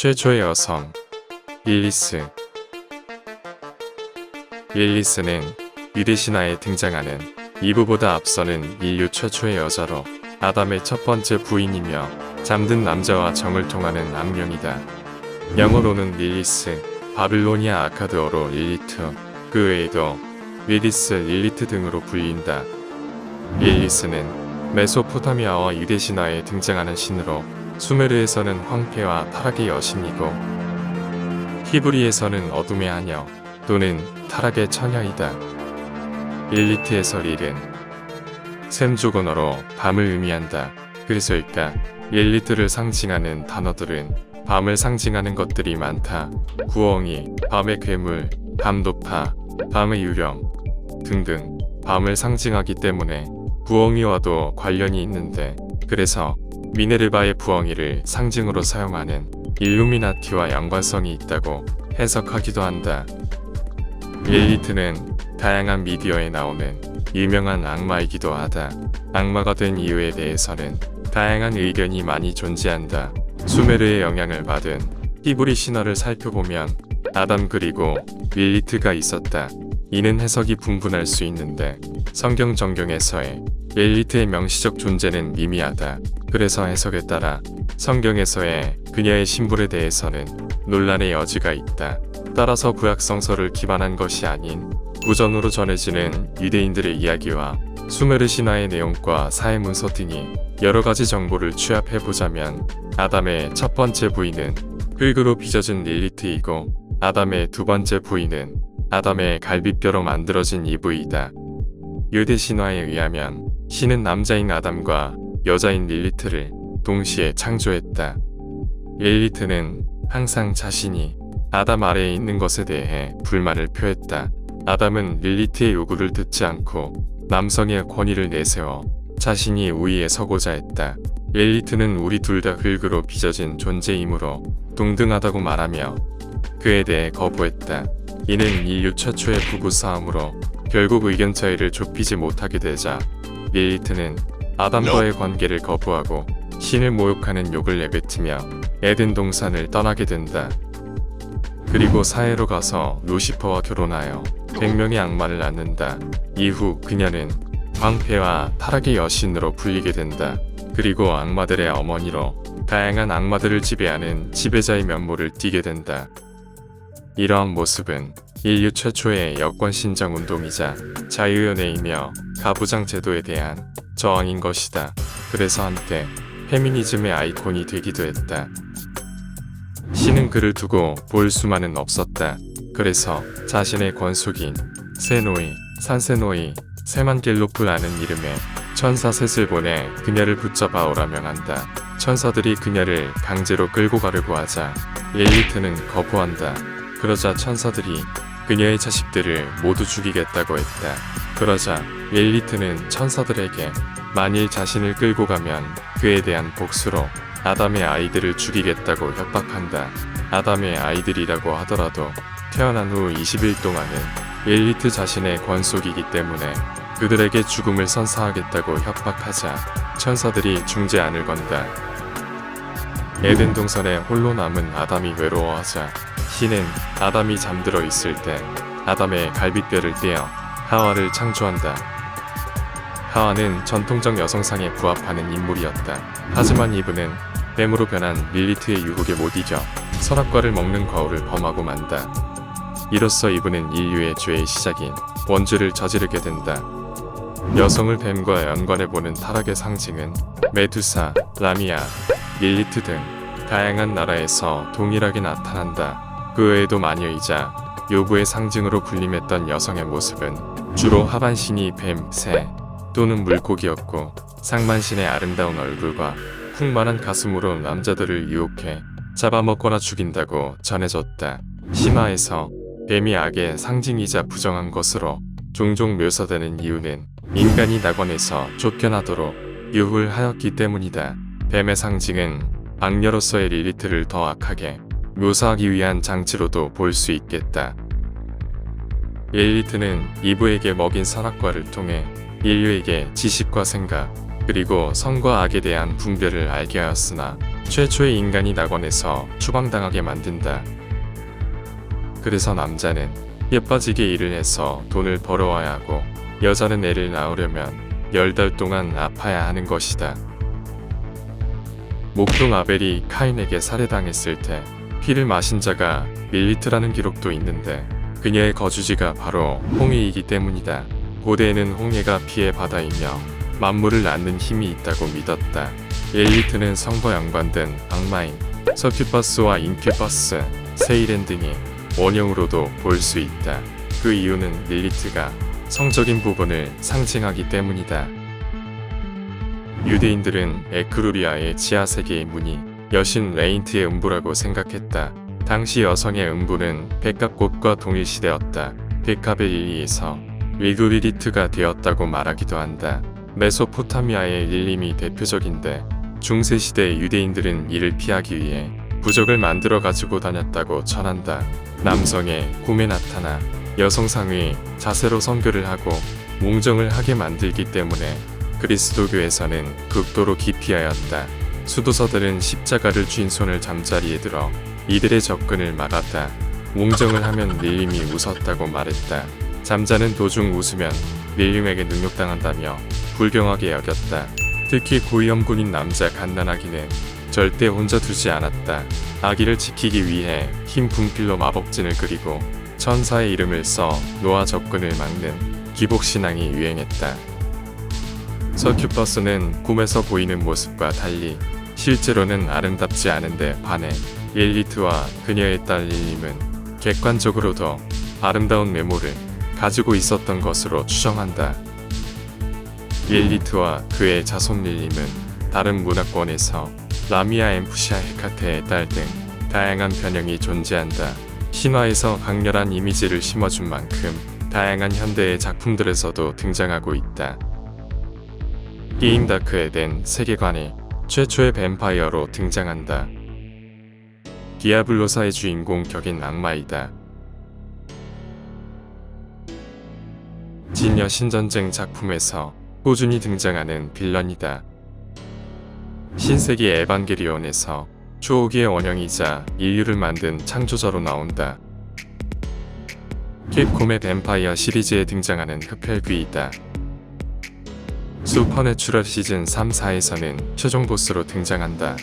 최초의 여성 릴리스 릴리스는 유대 신화에 등장하는 이브보다 앞서는 인류 최초의 여자로 아담의 첫 번째 부인이며 잠든 남자와 정을 통하는 악령이다. 영어로는 릴리스, 바빌로니아 아카드어로 릴리트, 그 외에도 릴리스, 릴리트 등으로 불린다. 릴리스는 메소포타미아와 유대 신화에 등장하는 신으로 수메르에서는 황폐와 타락의 여신이고 히브리에서는 어둠의 하녀 또는 타락의 처녀이다. 릴리트에서 릴은 셈조건어로 밤을 의미한다. 그래서일까 릴리트를 상징하는 단어들은 밤을 상징하는 것들이 많다. 구엉이, 밤의 괴물, 밤도파, 밤의 유령 등등 밤을 상징하기 때문에 부엉이와도 관련이 있는데 그래서 미네르바의 부엉이를 상징으로 사용하는 일루미나티와 연관성이 있다고 해석하기도 한다. 릴리트는 다양한 미디어에 나오는 유명한 악마이기도 하다. 악마가 된 이유에 대해서는 다양한 의견이 많이 존재한다. 수메르의 영향을 받은 히브리 신화를 살펴보면 아담 그리고 릴리트가 있었다. 이는 해석이 분분할 수 있는데 성경 정경에서의 릴리트의 명시적 존재는 미미하다. 그래서 해석에 따라 성경에서의 그녀의 신분에 대해서는 논란의 여지가 있다. 따라서 구약 성서를 기반한 것이 아닌 구전으로 전해지는 유대인들의 이야기와 수메르 신화의 내용과 사회 문서 등이 여러 가지 정보를 취합해 보자면 아담의 첫 번째 부인은 흙으로 빚어진 릴리트이고 아담의 두 번째 부인은 아담의 갈비뼈로 만들어진 이브이다. 유대 신화에 의하면 신은 남자인 아담과 여자인 릴리트를 동시에 창조했다. 릴리트는 항상 자신이 아담 아래에 있는 것에 대해 불만을 표했다. 아담은 릴리트의 요구를 듣지 않고 남성의 권위를 내세워 자신이 우위에 서고자 했다. 릴리트는 우리 둘 다 흙으로 빚어진 존재이므로 동등하다고 말하며 그에 대해 거부했다. 이는 인류 최초의 부부 싸움으로 결국 의견 차이를 좁히지 못하게 되자 릴리트는 아담과의 관계를 거부하고 신을 모욕하는 욕을 내뱉으며 에덴 동산을 떠나게 된다. 그리고 사해로 가서 루시퍼와 결혼하여 100명의 악마를 낳는다. 이후 그녀는 황폐와 타락의 여신으로 불리게 된다. 그리고 악마들의 어머니로 다양한 악마들을 지배하는 지배자의 면모를 띠게 된다. 이러한 모습은 인류 최초의 여권 신장 운동이자 자유연애이며 가부장 제도에 대한 저항인 것이다. 그래서 한때 페미니즘의 아이콘이 되기도 했다. 신은 그를 두고 볼 수만은 없었다. 그래서 자신의 권속인 세노이, 산세노이, 세만겔로프라는 이름의 천사 셋을 보내 그녀를 붙잡아 오라 명한다. 천사들이 그녀를 강제로 끌고 가려고 하자 릴리트는 거부한다. 그러자 천사들이 그녀의 자식들을 모두 죽이겠다고 했다. 그러자 릴리트는 천사들에게 만일 자신을 끌고 가면 그에 대한 복수로 아담의 아이들을 죽이겠다고 협박한다. 아담의 아이들이라고 하더라도 태어난 후 20일 동안은 릴리트 자신의 권속이기 때문에 그들에게 죽음을 선사하겠다고 협박하자 천사들이 중재 안을 건다. 에덴 동산에 홀로 남은 아담이 외로워하자 신은 아담이 잠들어 있을 때 아담의 갈비뼈를 떼어 하와를 창조한다. 하와는 전통적 여성상에 부합하는 인물이었다. 하지만 이브는 뱀으로 변한 릴리트의 유혹에 못 이겨 선악과를 먹는 거울을 범하고 만다. 이로써 이브는 인류의 죄의 시작인 원죄를 저지르게 된다. 여성을 뱀과 연관해보는 타락의 상징은 메두사, 라미아, 릴리트 등 다양한 나라에서 동일하게 나타난다. 그 외에도 마녀이자 요부의 상징으로 군림했던 여성의 모습은 주로 하반신이 뱀, 새 또는 물고기였고 상반신의 아름다운 얼굴과 풍만한 가슴으로 남자들을 유혹해 잡아먹거나 죽인다고 전해졌다. 심화에서 뱀이 악의 상징이자 부정한 것으로 종종 묘사되는 이유는 인간이 낙원에서 쫓겨나도록 유혹을 하였기 때문이다. 뱀의 상징은 악녀로서의 릴리트를 더 악하게 묘사하기 위한 장치로도 볼 수 있겠다. 릴리트는 이브에게 먹인 선악과를 통해 인류에게 지식과 생각, 그리고 선과 악에 대한 분별을 알게 하였으나 최초의 인간이 낙원에서 추방당하게 만든다. 그래서 남자는 예뻐지게 일을 해서 돈을 벌어와야 하고 여자는 애를 낳으려면 열 달 동안 아파야 하는 것이다. 목동 아벨이 카인에게 살해당했을 때 피를 마신 자가 밀리트라는 기록도 있는데 그녀의 거주지가 바로 홍해이기 때문이다. 고대에는 홍해가 피의 바다이며 만물을 낳는 힘이 있다고 믿었다. 엘리트는 연관된 악마인 서큐버스와 인큐버스, 세이렌 등이 원형으로도 볼 수 있다. 그 이유는 릴리트가 성적인 부분을 상징하기 때문이다. 유대인들은 에크루리아의 지하 세계의 문이 여신 레인트의 음부라고 생각했다. 당시 여성의 음부는 백합꽃과 동일시되었다. 백합의 릴리에서 리그리리트가 되었다고 말하기도 한다. 메소포타미아의 릴림이 대표적인데 중세시대 유대인들은 이를 피하기 위해 부적을 만들어 가지고 다녔다고 전한다. 남성의 꿈에 나타나 여성상의 자세로 성교를 하고 몽정을 하게 만들기 때문에 그리스도교에서는 극도로 기피하였다. 수도서들은 십자가를 쥔 손을 잠자리에 들어 이들의 접근을 막았다. 몽정을 하면 릴림이 웃었다고 말했다. 잠자는 도중 웃으면 릴림에게 능욕당한다며 불경하게 여겼다. 특히 고위험군인 남자 갓난아기는 절대 혼자 두지 않았다. 아기를 지키기 위해 흰 분필로 마법진을 그리고 천사의 이름을 써 노아 접근을 막는 기복신앙이 유행했다. 서큐버스는 꿈에서 보이는 모습과 달리 실제로는 아름답지 않은데 반해 릴리트와 그녀의 딸 릴림은 객관적으로 더 아름다운 외모를 가지고 있었던 것으로 추정한다. 릴리트와 그의 자손 릴림은 다른 문화권에서 라미아 엠푸시아 헤카테의 딸 등 다양한 변형이 존재한다. 신화에서 강렬한 이미지를 심어준 만큼 다양한 현대의 작품들에서도 등장하고 있다. 게임 다크 에덴 세계관이 최초의 뱀파이어로 등장한다. 디아블로사의 주인공 격인 악마이다. 진여 신전쟁 작품에서 꾸준히 등장하는 빌런이다. 신세기 에반게리온에서 추억의 원형이자 인류를 만든 창조자로 나온다. 캡콤의 뱀파이어 시리즈에 등장하는 흡혈귀이다. 슈퍼내추럴 시즌 3, 4에서는 최종 보스로 등장한다.